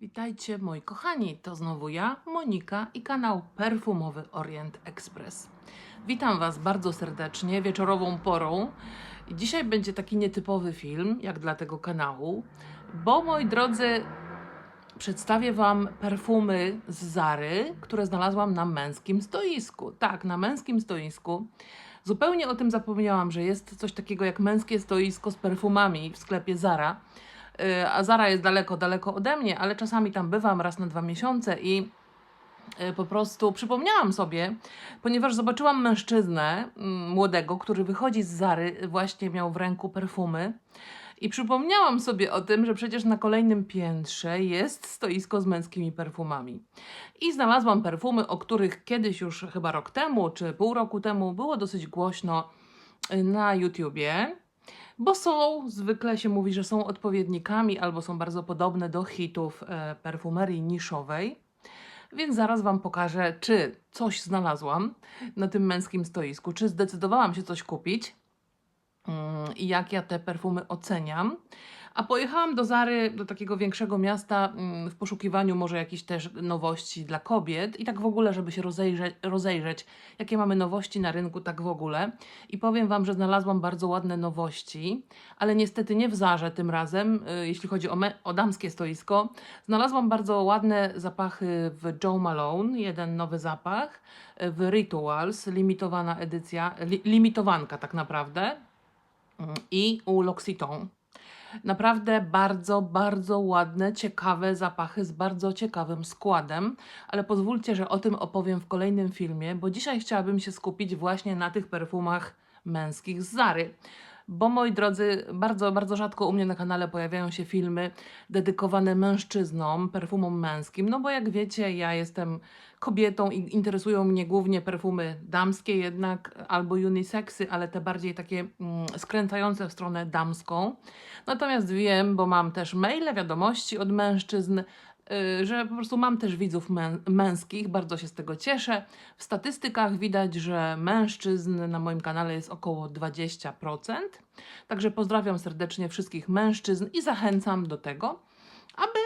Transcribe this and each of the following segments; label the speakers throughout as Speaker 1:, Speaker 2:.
Speaker 1: Witajcie moi kochani, to znowu ja, Monika i kanał perfumowy Orient Express. Witam Was bardzo serdecznie wieczorową porą. Dzisiaj będzie taki nietypowy film, jak dla tego kanału, bo moi drodzy, przedstawię Wam perfumy z Zary, które znalazłam na męskim stoisku. Tak, na męskim stoisku. Zupełnie o tym zapomniałam, że jest coś takiego jak męskie stoisko z perfumami w sklepie Zara. Y, A Zara jest daleko, daleko ode mnie, ale czasami tam bywam raz na dwa miesiące i y, po prostu przypomniałam sobie, ponieważ zobaczyłam mężczyznę mm, młodego, który wychodzi z Zary, właśnie miał w ręku perfumy. I przypomniałam sobie o tym, że przecież na kolejnym piętrze jest stoisko z męskimi perfumami. I znalazłam perfumy, o których kiedyś już chyba rok temu czy pół roku temu było dosyć głośno y, na YouTubie. Bo są, zwykle się mówi, że są odpowiednikami albo są bardzo podobne do hitów e, perfumerii niszowej. Więc zaraz Wam pokażę, czy coś znalazłam na tym męskim stoisku, czy zdecydowałam się coś kupić mm, i jak ja te perfumy oceniam. A pojechałam do Zary, do takiego większego miasta mm, w poszukiwaniu może jakichś też nowości dla kobiet i tak w ogóle, żeby się rozejrzeć, rozejrzeć, jakie mamy nowości na rynku, tak w ogóle. I powiem Wam, że znalazłam bardzo ładne nowości, ale niestety nie w Zarze tym razem, y, jeśli chodzi o, o damskie stoisko. Znalazłam bardzo ładne zapachy w Joe Malone, jeden nowy zapach, y, w Rituals, limitowana edycja, li, limitowanka tak naprawdę mm, i u L'Occitane. Naprawdę bardzo, bardzo ładne, ciekawe zapachy z bardzo ciekawym składem, ale pozwólcie, że o tym opowiem w kolejnym filmie, bo dzisiaj chciałabym się skupić właśnie na tych perfumach męskich z Zary. Bo moi drodzy, bardzo, bardzo rzadko u mnie na kanale pojawiają się filmy dedykowane mężczyznom, perfumom męskim, no bo jak wiecie, ja jestem kobietą i interesują mnie głównie perfumy damskie jednak, albo unisexy, ale te bardziej takie mm, skręcające w stronę damską. Natomiast wiem, bo mam też maile, wiadomości od mężczyzn, że po prostu mam też widzów mę- męskich, bardzo się z tego cieszę. W statystykach widać, że mężczyzn na moim kanale jest około 20%. Także pozdrawiam serdecznie wszystkich mężczyzn i zachęcam do tego, aby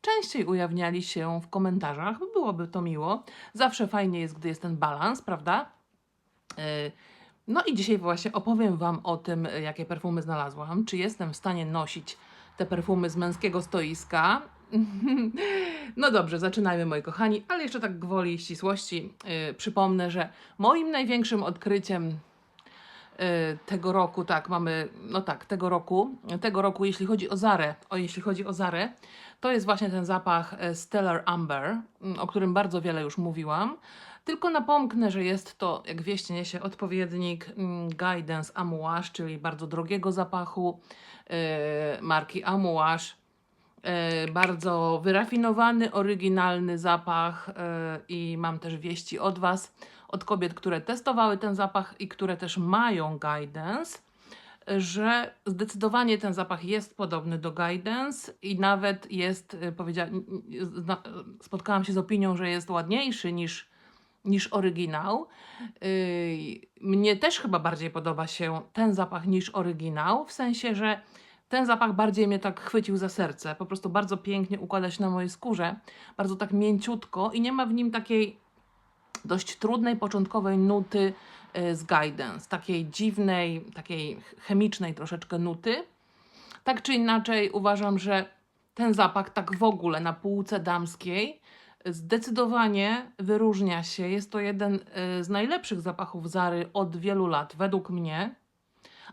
Speaker 1: częściej ujawniali się w komentarzach. Byłoby to miło. Zawsze fajnie jest, gdy jest ten balans, prawda? Y, no i dzisiaj właśnie opowiem Wam o tym, y, jakie perfumy znalazłam. Czy jestem w stanie nosić te perfumy z męskiego stoiska? No dobrze, zaczynajmy moi kochani, ale jeszcze tak gwoli ścisłości yy, przypomnę, że moim największym odkryciem yy, tego roku, tak, mamy, no tak, tego roku, tego roku, jeśli chodzi o Zarę, o jeśli chodzi o Zarę, to jest właśnie ten zapach e, Stellar Amber, mm, o którym bardzo wiele już mówiłam. Tylko napomknę, że jest to, jak wieść niesie, odpowiednik mm, Guidance Amouage, czyli bardzo drogiego zapachu yy, marki Amouage. Yy, bardzo wyrafinowany, oryginalny zapach yy, i mam też wieści od Was, od kobiet, które testowały ten zapach i które też mają Guidance że zdecydowanie ten zapach jest podobny do Guidance i nawet jest, y, n- zna- spotkałam się z opinią, że jest ładniejszy niż, niż oryginał. Yy, Mnie też chyba bardziej podoba się ten zapach niż oryginał, w sensie, że ten zapach bardziej mnie tak chwycił za serce. Po prostu bardzo pięknie układa się na mojej skórze, bardzo tak mięciutko i nie ma w nim takiej dość trudnej początkowej nuty y, z Guidance, takiej dziwnej, takiej chemicznej troszeczkę nuty. Tak czy inaczej uważam, że ten zapach tak w ogóle na półce damskiej zdecydowanie wyróżnia się. Jest to jeden y, z najlepszych zapachów Zary od wielu lat, według mnie.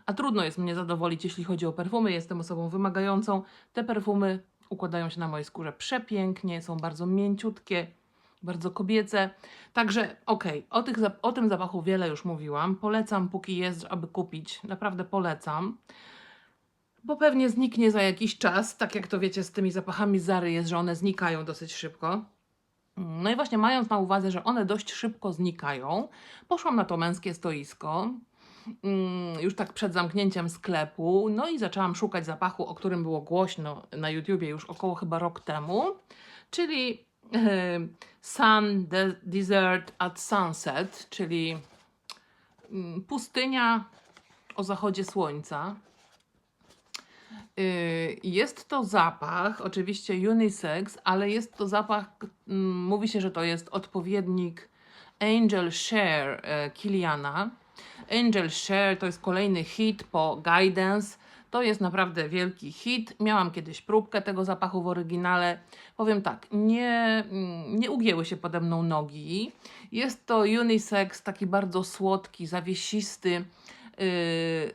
Speaker 1: A trudno jest mnie zadowolić, jeśli chodzi o perfumy. Jestem osobą wymagającą. Te perfumy układają się na mojej skórze przepięknie, są bardzo mięciutkie, bardzo kobiece. Także okej, o, tych zap- o tym zapachu wiele już mówiłam. Polecam, póki jest, aby kupić. Naprawdę polecam. Bo pewnie zniknie za jakiś czas, tak jak to wiecie z tymi zapachami Zary jest, że one znikają dosyć szybko. No i właśnie mając na uwadze, że one dość szybko znikają, poszłam na to męskie stoisko, już tak przed zamknięciem sklepu, no i zaczęłam szukać zapachu, o którym było głośno na YouTubie już około chyba rok temu, czyli e, Sun de- Desert at Sunset, czyli mm, pustynia o zachodzie słońca. Y, Jest to zapach, oczywiście unisex, ale jest to zapach, mm, mówi się, że to jest odpowiednik Angel Share e, Kiliana. Angel Share to jest kolejny hit po Guidance. To jest naprawdę wielki hit. Miałam kiedyś próbkę tego zapachu w oryginale. Powiem tak, nie, nie ugięły się pode mną nogi. Jest to unisex, taki bardzo słodki, zawiesisty. Yy,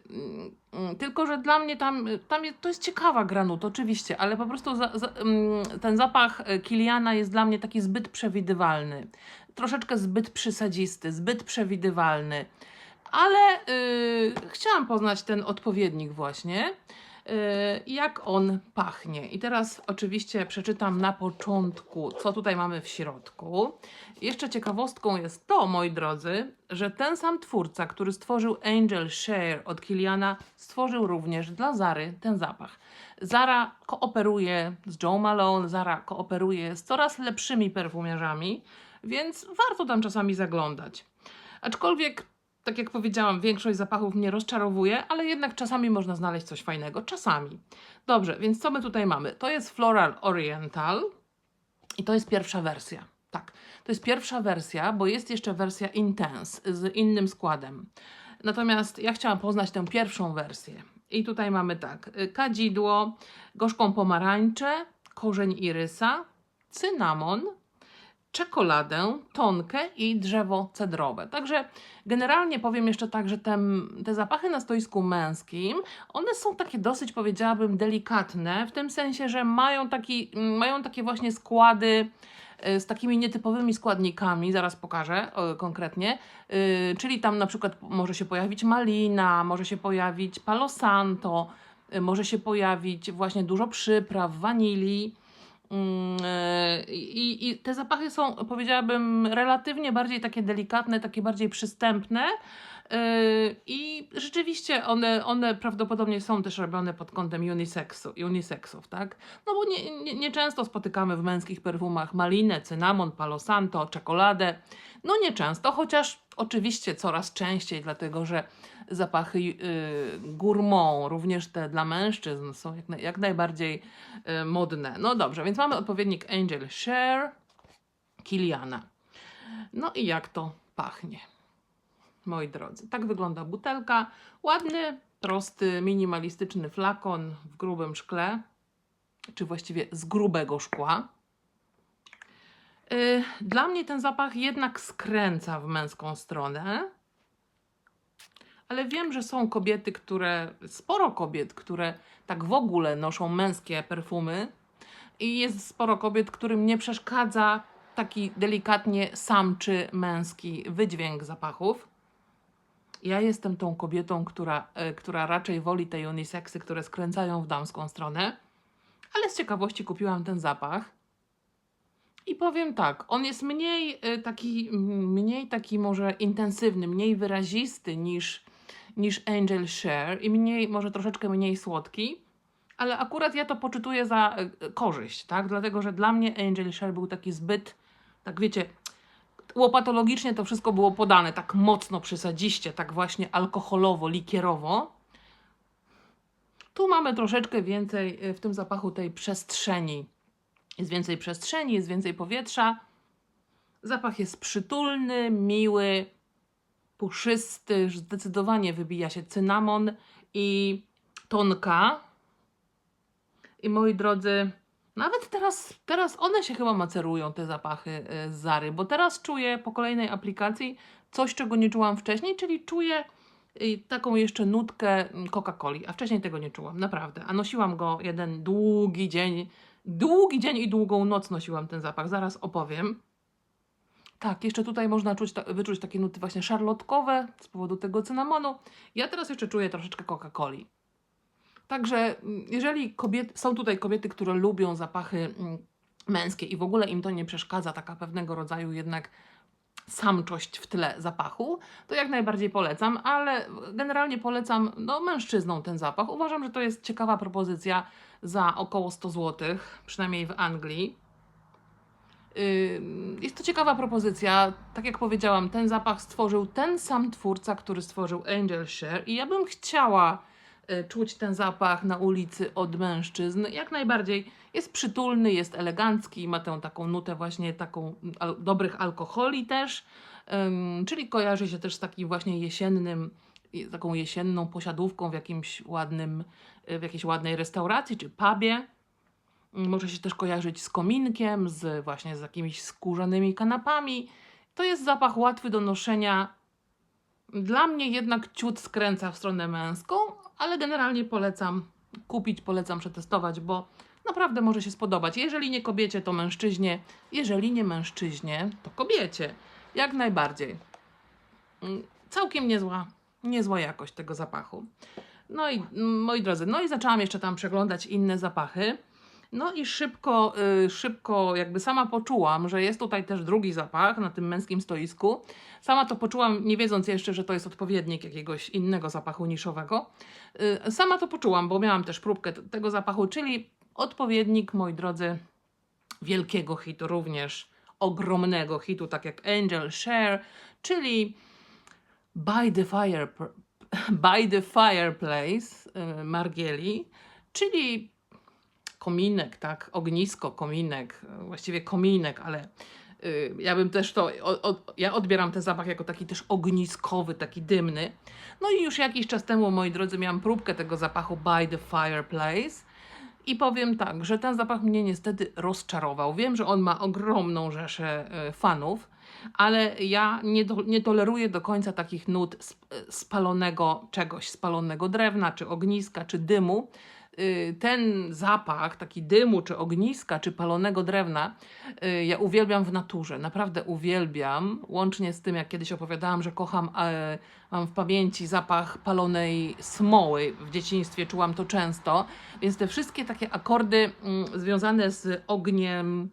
Speaker 1: mm, tylko, że dla mnie tam, tam jest, to jest ciekawa granut, oczywiście, ale po prostu za, za, mm, ten zapach e, Kiliana jest dla mnie taki zbyt przewidywalny. Troszeczkę zbyt przysadzisty, zbyt przewidywalny. Ale yy, chciałam poznać ten odpowiednik właśnie, yy, jak on pachnie. I teraz oczywiście przeczytam na początku, co tutaj mamy w środku. Jeszcze ciekawostką jest to, moi drodzy, że ten sam twórca, który stworzył Angel Share od Kiliana, stworzył również dla Zary ten zapach. Zara kooperuje z Joe Malone, Zara kooperuje z coraz lepszymi perfumiarzami, więc warto tam czasami zaglądać. Aczkolwiek, tak jak powiedziałam, większość zapachów mnie rozczarowuje, ale jednak czasami można znaleźć coś fajnego. Czasami. Dobrze, więc co my tutaj mamy? To jest Floral Oriental i to jest pierwsza wersja. Tak, to jest pierwsza wersja, bo jest jeszcze wersja Intense z innym składem. Natomiast ja chciałam poznać tę pierwszą wersję. I tutaj mamy tak: kadzidło, gorzką pomarańczę, korzeń irysa, cynamon, czekoladę, tonkę i drzewo cedrowe. Także generalnie powiem jeszcze tak, że tem, te zapachy na stoisku męskim, one są takie dosyć, powiedziałabym, delikatne, w tym sensie, że mają, taki, mają takie właśnie składy y, z takimi nietypowymi składnikami, zaraz pokażę y, konkretnie, y, czyli tam na przykład może się pojawić malina, może się pojawić palo santo, może się pojawić właśnie dużo przypraw, wanilii, e, I, I te zapachy są, powiedziałabym, relatywnie bardziej takie delikatne, takie bardziej przystępne. e, I rzeczywiście one, one prawdopodobnie są też robione pod kątem unisexu, unisexów, tak? No bo nie, nie, nie często spotykamy w męskich perfumach malinę, cynamon, palo santo, czekoladę. No nieczęsto, chociaż oczywiście coraz częściej, dlatego że zapachy y, gourmand, również te dla mężczyzn są jak, jak najbardziej y, modne. No dobrze, więc mamy odpowiednik Angel Share Kiliana. No i jak to pachnie, moi drodzy. Tak wygląda butelka. Ładny, prosty, minimalistyczny flakon w grubym szkle, czy właściwie z grubego szkła. Y, Dla mnie ten zapach jednak skręca w męską stronę. Ale wiem, że są kobiety, które, sporo kobiet, które tak w ogóle noszą męskie perfumy. I jest sporo kobiet, którym nie przeszkadza taki delikatnie samczy męski wydźwięk zapachów. Ja jestem tą kobietą, która, y, która raczej woli te uniseksy, które skręcają w damską stronę. Ale z ciekawości kupiłam ten zapach. I powiem tak, on jest mniej y, taki, mniej taki może intensywny, mniej wyrazisty niż, niż Angel Share i mniej, może troszeczkę mniej słodki, ale akurat ja to poczytuję za y, korzyść, tak? Dlatego, że dla mnie Angel Share był taki zbyt, tak wiecie, łopatologicznie to wszystko było podane, tak mocno przesadziście, tak właśnie alkoholowo, likierowo. Tu mamy troszeczkę więcej y, w tym zapachu tej przestrzeni. Jest więcej przestrzeni, jest więcej powietrza. Zapach jest przytulny, miły, puszysty. Zdecydowanie wybija się cynamon i tonka. I moi drodzy, nawet teraz, teraz one się chyba macerują, te zapachy y, z Zary, bo teraz czuję po kolejnej aplikacji coś, czego nie czułam wcześniej, czyli czuję y, taką jeszcze nutkę mm, Coca-Coli, a wcześniej tego nie czułam, naprawdę. A nosiłam go jeden długi dzień, długi dzień i długą noc nosiłam ten zapach, zaraz opowiem. Tak, jeszcze tutaj można czuć, ta, wyczuć takie nuty właśnie szarlotkowe z powodu tego cynamonu. Ja teraz jeszcze czuję troszeczkę Coca-Coli. Także mm, jeżeli są tutaj kobiety, które lubią zapachy mm, męskie i w ogóle im to nie przeszkadza, taka pewnego rodzaju jednak samczość w tle zapachu, to jak najbardziej polecam, ale generalnie polecam no, mężczyznom ten zapach. Uważam, że to jest ciekawa propozycja za około 100 zł, przynajmniej w Anglii. Jest to ciekawa propozycja. Tak jak powiedziałam, ten zapach stworzył ten sam twórca, który stworzył Angel Share i ja bym chciała y, czuć ten zapach na ulicy od mężczyzn. Jak najbardziej jest przytulny, jest elegancki, ma tę taką nutę właśnie taką al dobrych alkoholi też, ym, czyli kojarzy się też z takim właśnie jesiennym, je- taką jesienną posiadówką w jakimś ładnym, y, w jakiejś ładnej restauracji czy pubie. Może się też kojarzyć z kominkiem, z właśnie z jakimiś skórzanymi kanapami. To jest zapach łatwy do noszenia. Dla mnie jednak ciut skręca w stronę męską, ale generalnie polecam kupić, polecam przetestować, bo naprawdę może się spodobać. Jeżeli nie kobiecie, to mężczyźnie. Jeżeli nie mężczyźnie, to kobiecie. Jak najbardziej. Mm, Całkiem niezła, niezła jakość tego zapachu. No i mm, moi drodzy, no i zaczęłam jeszcze tam przeglądać inne zapachy. No i szybko, y, szybko jakby sama poczułam, że jest tutaj też drugi zapach na tym męskim stoisku. Sama to poczułam, nie wiedząc jeszcze, że to jest odpowiednik jakiegoś innego zapachu niszowego. Y, sama to poczułam, bo miałam też próbkę tego zapachu, czyli odpowiednik, moi drodzy, wielkiego hitu, również ogromnego hitu, tak jak Angel Share, czyli By the, fire, by the Fireplace y, Margieli, czyli kominek, tak, ognisko, kominek, y, właściwie kominek, ale y, ja bym też to, ja odbieram ten zapach jako taki też ogniskowy, taki dymny. No i już jakiś czas temu, moi drodzy, miałam próbkę tego zapachu By the Fireplace i powiem tak, że ten zapach mnie niestety rozczarował. Wiem, że on ma ogromną rzeszę e, fanów, ale ja nie, do, nie toleruję do końca takich nut e, spalonego czegoś, spalonego drewna, czy ogniska, czy dymu. Y, Ten zapach, taki dymu, czy ogniska, czy palonego drewna, y, ja uwielbiam w naturze. Naprawdę uwielbiam. Łącznie z tym, jak kiedyś opowiadałam, że kocham, e, mam w pamięci zapach palonej smoły. W dzieciństwie czułam to często. Więc te wszystkie takie akordy mm, związane z ogniem,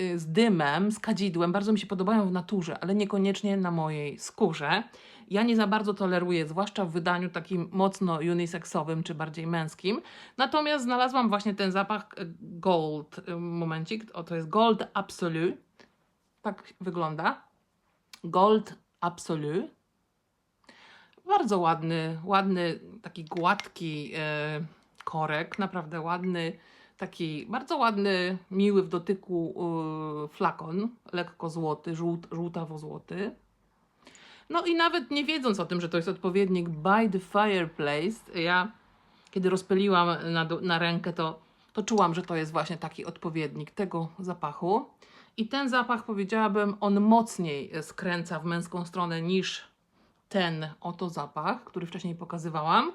Speaker 1: y, z dymem, z kadzidłem bardzo mi się podobają w naturze, ale niekoniecznie na mojej skórze. Ja nie za bardzo toleruję, zwłaszcza w wydaniu takim mocno uniseksowym czy bardziej męskim. Natomiast znalazłam właśnie ten zapach e, Gold. y, Momencik, o to jest Gold Absolu. Tak wygląda. Gold Absolu. Bardzo ładny, ładny, taki gładki e, korek, naprawdę ładny, taki bardzo ładny, miły w dotyku e, flakon, lekko złoty, żółt, żółtawo-złoty. No i nawet nie wiedząc o tym, że to jest odpowiednik By the Fireplace, ja kiedy rozpyliłam na, na rękę, to, to czułam, że to jest właśnie taki odpowiednik tego zapachu. I ten zapach, powiedziałabym, on mocniej skręca w męską stronę niż ten oto zapach, który wcześniej pokazywałam.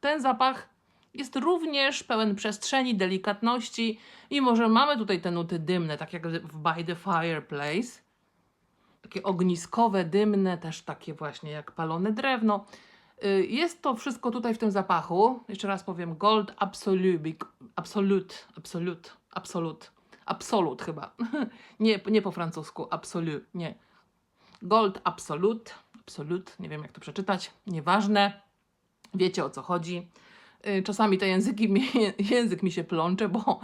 Speaker 1: Ten zapach jest również pełen przestrzeni, delikatności, mimo że mamy tutaj te nuty dymne, tak jak w By the Fireplace. Takie ogniskowe, dymne, też takie właśnie jak palone drewno. Y, Jest to wszystko tutaj w tym zapachu. Jeszcze raz powiem Gold Absolute, Absolute, Absolute, Absolute, Absolute chyba. nie, nie po francusku, Absolute, nie. Gold Absolute, Absolute, nie wiem jak to przeczytać, nieważne. Wiecie o co chodzi. Y, Czasami te języki, mi, język mi się plącze, bo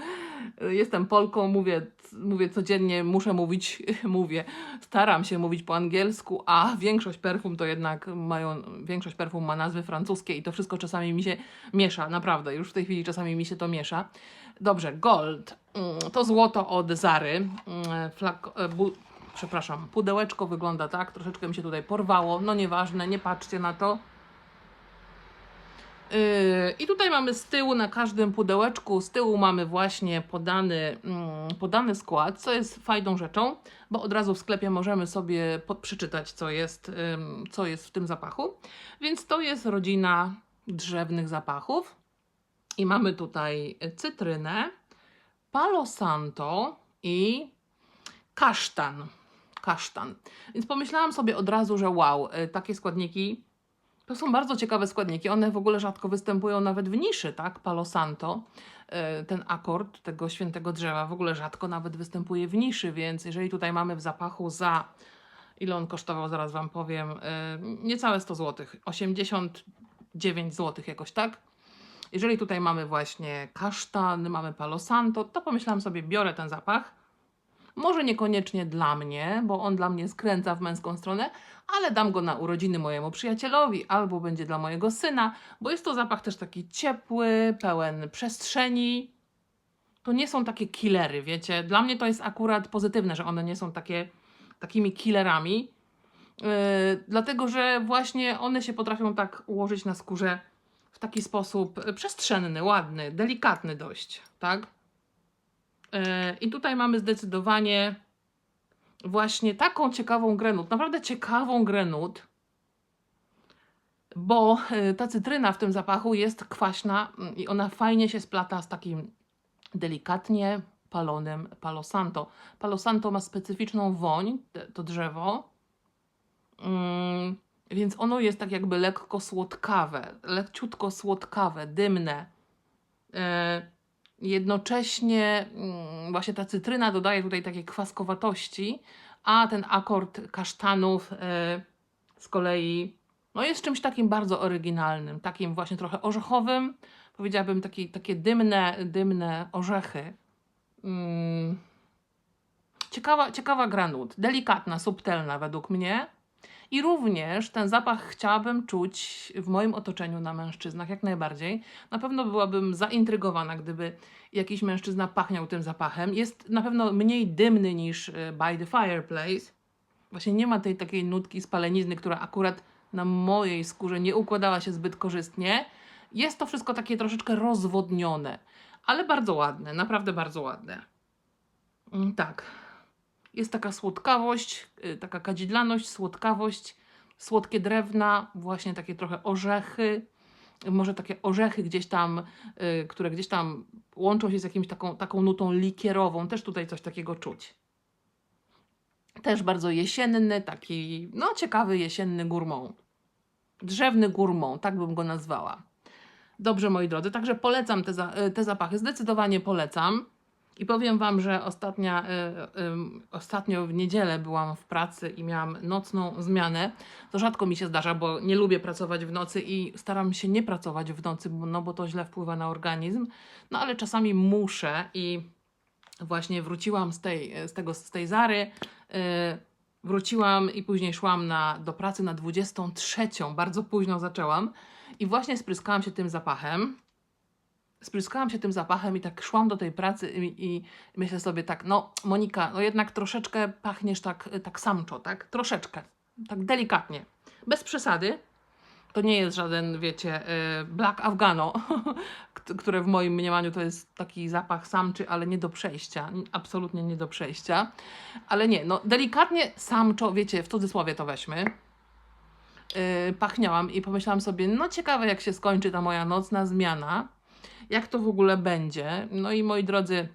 Speaker 1: y, jestem Polką, mówię, mówię codziennie, muszę mówić, mówię, staram się mówić po angielsku, a większość perfum to jednak mają, większość perfum ma nazwy francuskie i to wszystko czasami mi się miesza, naprawdę, już w tej chwili czasami mi się to miesza. Dobrze, gold, Mm, to złoto od Zary, Mm, flak, e, bu, przepraszam, pudełeczko wygląda tak, troszeczkę mi się tutaj porwało, no nieważne, nie patrzcie na to. Yy, I tutaj mamy z tyłu na każdym pudełeczku, z tyłu mamy właśnie podany, mm, podany skład, co jest fajną rzeczą, bo od razu w sklepie możemy sobie przeczytać, co jest, co jest w tym zapachu. Więc to jest rodzina drzewnych zapachów. I mamy tutaj cytrynę, palo santo i kasztan. Kasztan. Więc pomyślałam sobie od razu, że wow, y, takie składniki to są bardzo ciekawe składniki. One w ogóle rzadko występują nawet w niszy, tak? Palo Santo, e, ten akord tego świętego drzewa w ogóle rzadko nawet występuje w niszy, więc jeżeli tutaj mamy w zapachu za ile on kosztował, zaraz Wam powiem, e, niecałe 100 zł, 89 zł jakoś tak. Jeżeli tutaj mamy właśnie kasztan, mamy palo santo, to pomyślałam sobie, biorę ten zapach. Może niekoniecznie dla mnie, bo on dla mnie skręca w męską stronę, ale dam go na urodziny mojemu przyjacielowi albo będzie dla mojego syna, bo jest to zapach też taki ciepły, pełen przestrzeni. To nie są takie killery, wiecie. Dla mnie to jest akurat pozytywne, że one nie są takie, takimi killerami, yy, dlatego że właśnie one się potrafią tak ułożyć na skórze w taki sposób przestrzenny, ładny, delikatny dość, tak? Yy, I tutaj mamy zdecydowanie właśnie taką ciekawą grę nut, naprawdę ciekawą grę nut, bo y, ta cytryna w tym zapachu jest kwaśna mm, i ona fajnie się splata z takim delikatnie palonym Palo Santo. Palo Santo ma specyficzną woń, to drzewo, mm, więc ono jest tak jakby lekko słodkawe, leciutko słodkawe, dymne. Jednocześnie mm, właśnie ta cytryna dodaje tutaj takiej kwaskowatości, a ten akord kasztanów e, z kolei no jest czymś takim bardzo oryginalnym, takim właśnie trochę orzechowym, powiedziałabym taki, takie dymne, dymne orzechy. Mm. Ciekawa, ciekawa gra nut, delikatna, subtelna według mnie. I również ten zapach chciałabym czuć w moim otoczeniu na mężczyznach, jak najbardziej. Na pewno byłabym zaintrygowana, gdyby jakiś mężczyzna pachniał tym zapachem. Jest na pewno mniej dymny niż y, By the Fireplace. Właśnie nie ma tej takiej nutki spalenizny, która akurat na mojej skórze nie układała się zbyt korzystnie. Jest to wszystko takie troszeczkę rozwodnione, ale bardzo ładne, naprawdę bardzo ładne. Mm, Tak. Jest taka słodkawość, y, taka kadzidlaność, słodkawość, słodkie drewna, właśnie takie trochę orzechy, może takie orzechy gdzieś tam, y, które gdzieś tam łączą się z jakimś taką, taką nutą likierową, też tutaj coś takiego czuć. Też bardzo jesienny, taki, no ciekawy jesienny gurmą. Drzewny gurmą, tak bym go nazwała. Dobrze, moi drodzy, także polecam te, za, y, te zapachy, zdecydowanie polecam. I powiem Wam, że ostatnia, y, y, ostatnio w niedzielę byłam w pracy i miałam nocną zmianę. To rzadko mi się zdarza, bo nie lubię pracować w nocy i staram się nie pracować w nocy, bo, no bo to źle wpływa na organizm. No ale czasami muszę i właśnie wróciłam z tej, z tego, z tej Zary. y, wróciłam i później szłam na, do pracy na 23. Bardzo późno zaczęłam i właśnie spryskałam się tym zapachem spryskałam się tym zapachem i tak szłam do tej pracy i, i myślę sobie tak, no Monika, no jednak troszeczkę pachniesz tak, tak samczo, tak? Troszeczkę, tak delikatnie, bez przesady. To nie jest żaden, wiecie, y, Black Afgano, kt- które w moim mniemaniu to jest taki zapach samczy, ale nie do przejścia, absolutnie nie do przejścia. Ale nie, no delikatnie samczo, wiecie, w cudzysłowie to weźmy, yy, pachniałam i pomyślałam sobie, no ciekawe jak się skończy ta moja nocna zmiana, jak to w ogóle będzie. No i moi drodzy,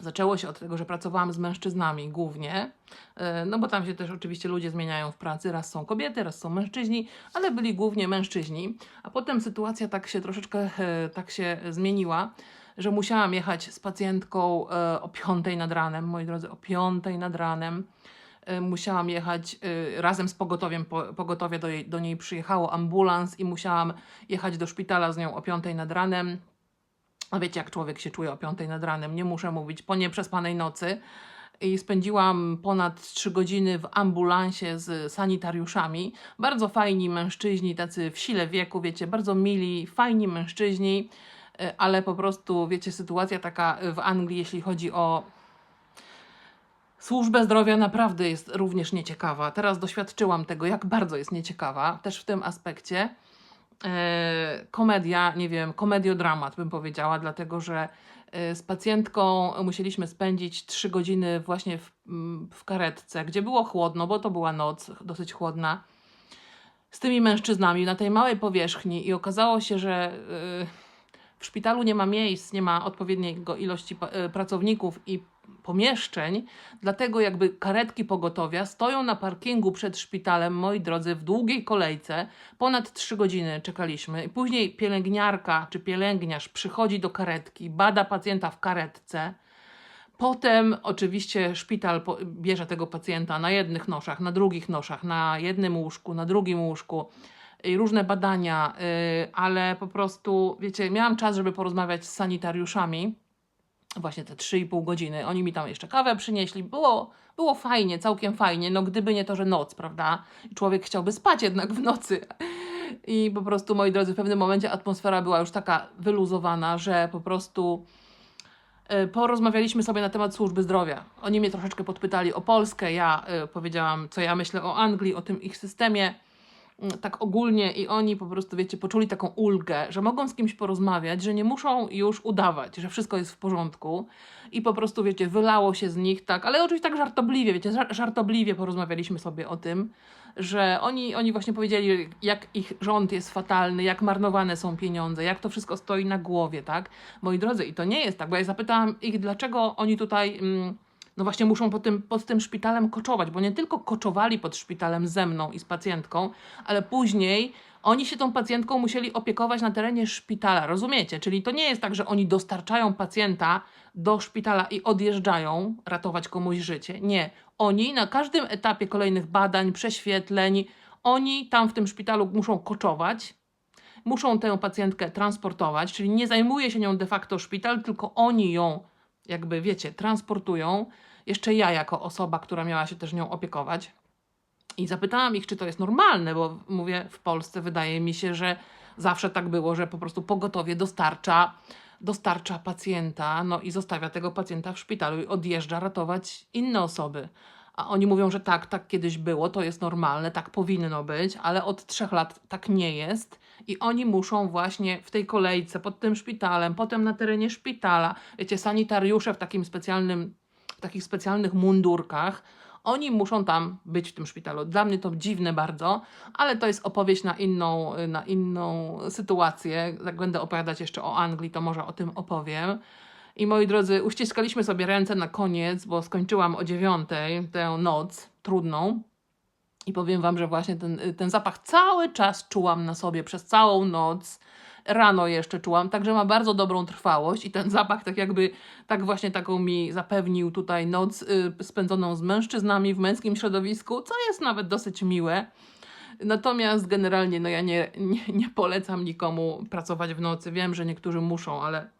Speaker 1: zaczęło się od tego, że pracowałam z mężczyznami głównie, yy, no bo tam się też oczywiście ludzie zmieniają w pracy, raz są kobiety, raz są mężczyźni, ale byli głównie mężczyźni, a potem sytuacja tak się troszeczkę yy, tak się zmieniła, że musiałam jechać z pacjentką yy, o piątej nad ranem, moi drodzy, o piątej nad ranem, musiałam jechać razem z pogotowiem. Po, pogotowie do, jej, do niej przyjechało ambulans i musiałam jechać do szpitala z nią o 5 nad ranem. A wiecie, jak człowiek się czuje o 5 nad ranem, nie muszę mówić, po nieprzespanej nocy. I spędziłam ponad 3 godziny w ambulansie z sanitariuszami. Bardzo fajni mężczyźni, tacy w sile wieku, wiecie, bardzo mili, fajni mężczyźni, y, ale po prostu, wiecie, sytuacja taka w Anglii, jeśli chodzi o Służba zdrowia naprawdę jest również nieciekawa. Teraz doświadczyłam tego, jak bardzo jest nieciekawa, też w tym aspekcie. E, komedia, nie wiem, komediodramat bym powiedziała, dlatego że e, z pacjentką musieliśmy spędzić trzy godziny właśnie w, w karetce, gdzie było chłodno, bo to była noc dosyć chłodna, z tymi mężczyznami na tej małej powierzchni i okazało się, że e, w szpitalu nie ma miejsc, nie ma odpowiedniego ilości pracowników i pomieszczeń, dlatego jakby karetki pogotowia stoją na parkingu przed szpitalem, moi drodzy, w długiej kolejce. Ponad 3 godziny czekaliśmy i później pielęgniarka czy pielęgniarz przychodzi do karetki, bada pacjenta w karetce. Potem oczywiście szpital bierze tego pacjenta na jednych noszach, na drugich noszach, na jednym łóżku, na drugim łóżku i różne badania, yy, ale po prostu, wiecie, miałam czas, żeby porozmawiać z sanitariuszami właśnie te 3,5 godziny. Oni mi tam jeszcze kawę przynieśli. Było, było fajnie, całkiem fajnie. No gdyby nie to, że noc, prawda? Człowiek chciałby spać jednak w nocy. I po prostu, moi drodzy, w pewnym momencie atmosfera była już taka wyluzowana, że po prostu e, porozmawialiśmy sobie na temat służby zdrowia. Oni mnie troszeczkę podpytali o Polskę, ja e, powiedziałam, co ja myślę o Anglii, o tym ich systemie, tak ogólnie i oni po prostu, wiecie, poczuli taką ulgę, że mogą z kimś porozmawiać, że nie muszą już udawać, że wszystko jest w porządku i po prostu, wiecie, wylało się z nich tak, ale oczywiście tak żartobliwie, wiecie, żar- żartobliwie porozmawialiśmy sobie o tym, że oni, oni właśnie powiedzieli, jak ich rząd jest fatalny, jak marnowane są pieniądze, jak to wszystko stoi na głowie, tak? Moi drodzy, i to nie jest tak, bo ja zapytałam ich, dlaczego oni tutaj, mm, no właśnie muszą pod tym, pod tym szpitalem koczować, bo nie tylko koczowali pod szpitalem ze mną i z pacjentką, ale później oni się tą pacjentką musieli opiekować na terenie szpitala, rozumiecie? Czyli to nie jest tak, że oni dostarczają pacjenta do szpitala i odjeżdżają ratować komuś życie. Nie. Oni na każdym etapie kolejnych badań, prześwietleń, oni tam w tym szpitalu muszą koczować, muszą tę pacjentkę transportować, czyli nie zajmuje się nią de facto szpital, tylko oni ją, jakby wiecie, transportują. Jeszcze ja, jako osoba, która miała się też nią opiekować. I zapytałam ich, czy to jest normalne, bo mówię, w Polsce wydaje mi się, że zawsze tak było, że po prostu pogotowie dostarcza, dostarcza pacjenta, no i zostawia tego pacjenta w szpitalu i odjeżdża ratować inne osoby. A oni mówią, że tak, tak kiedyś było, to jest normalne, tak powinno być, ale od trzech lat tak nie jest. I oni muszą właśnie w tej kolejce, pod tym szpitalem, potem na terenie szpitala, wiecie, sanitariusze w takim specjalnym, w takich specjalnych mundurkach, oni muszą tam być w tym szpitalu. Dla mnie to dziwne bardzo, ale to jest opowieść na inną, na inną sytuację. Jak będę opowiadać jeszcze o Anglii, to może o tym opowiem. I moi drodzy, uściskaliśmy sobie ręce na koniec, bo skończyłam o dziewiątej tę noc trudną. I powiem Wam, że właśnie ten, ten zapach cały czas czułam na sobie przez całą noc. Rano jeszcze czułam, także ma bardzo dobrą trwałość i ten zapach tak jakby, tak właśnie taką mi zapewnił tutaj noc y, spędzoną z mężczyznami w męskim środowisku, co jest nawet dosyć miłe. Natomiast generalnie no ja nie, nie, nie polecam nikomu pracować w nocy. Wiem, że niektórzy muszą, ale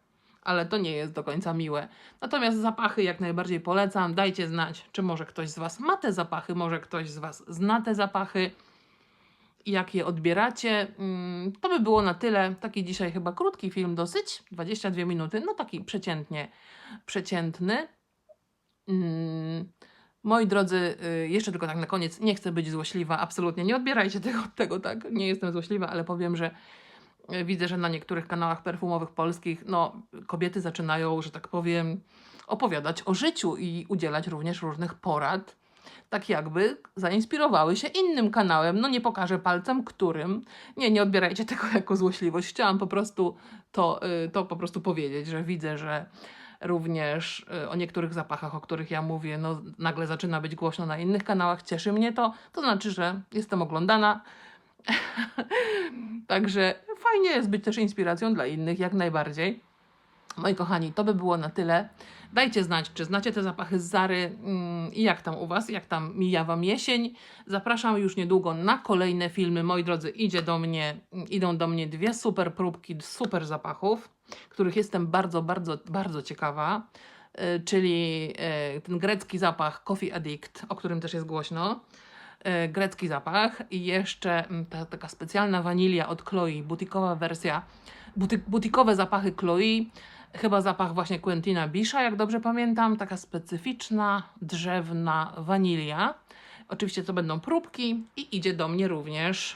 Speaker 1: ale to nie jest do końca miłe. Natomiast zapachy jak najbardziej polecam. Dajcie znać, czy może ktoś z Was ma te zapachy, może ktoś z Was zna te zapachy jak je odbieracie. Mm, To by było na tyle. Taki dzisiaj chyba krótki film dosyć, 22 minuty, no taki przeciętnie przeciętny. Mm, Moi drodzy, y, jeszcze tylko tak na koniec, nie chcę być złośliwa, absolutnie nie odbierajcie tego, tego tak, nie jestem złośliwa, ale powiem, że widzę, że na niektórych kanałach perfumowych polskich, no, kobiety zaczynają, że tak powiem, opowiadać o życiu i udzielać również różnych porad, tak jakby zainspirowały się innym kanałem. No nie pokażę palcem, którym. Nie, nie odbierajcie tego jako złośliwość. Chciałam po prostu to, y, to po prostu powiedzieć, że widzę, że również y, o niektórych zapachach, o których ja mówię, no nagle zaczyna być głośno na innych kanałach. Cieszy mnie to. To znaczy, że jestem oglądana. Także fajnie jest być też inspiracją dla innych, jak najbardziej. Moi kochani, to by było na tyle. Dajcie znać, czy znacie te zapachy z Zary mm, i jak tam u Was, jak tam mija Wam jesień. Zapraszam już niedługo na kolejne filmy. Moi drodzy, idzie do mnie, idą do mnie dwie super próbki super zapachów, których jestem bardzo, bardzo, bardzo ciekawa. Y, Czyli y, ten grecki zapach Coffee Addict, o którym też jest głośno. Y, Grecki zapach i jeszcze mm, ta, taka specjalna wanilia od Chloe, butikowa wersja, buty, butikowe zapachy Chloe. Chyba zapach właśnie Quentina Bisha, jak dobrze pamiętam. Taka specyficzna, drzewna wanilia. Oczywiście to będą próbki i idzie do mnie również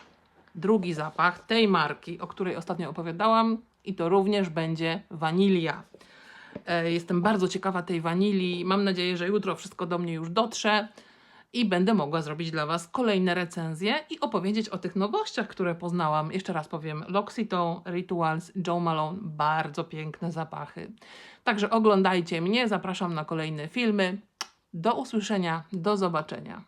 Speaker 1: drugi zapach tej marki, o której ostatnio opowiadałam i to również będzie wanilia. E, Jestem bardzo ciekawa tej wanilii. Mam nadzieję, że jutro wszystko do mnie już dotrze i będę mogła zrobić dla Was kolejne recenzje i opowiedzieć o tych nowościach, które poznałam. Jeszcze raz powiem, L'Occitane, Rituals, Joe Malone, bardzo piękne zapachy. Także oglądajcie mnie, zapraszam na kolejne filmy. Do usłyszenia, do zobaczenia.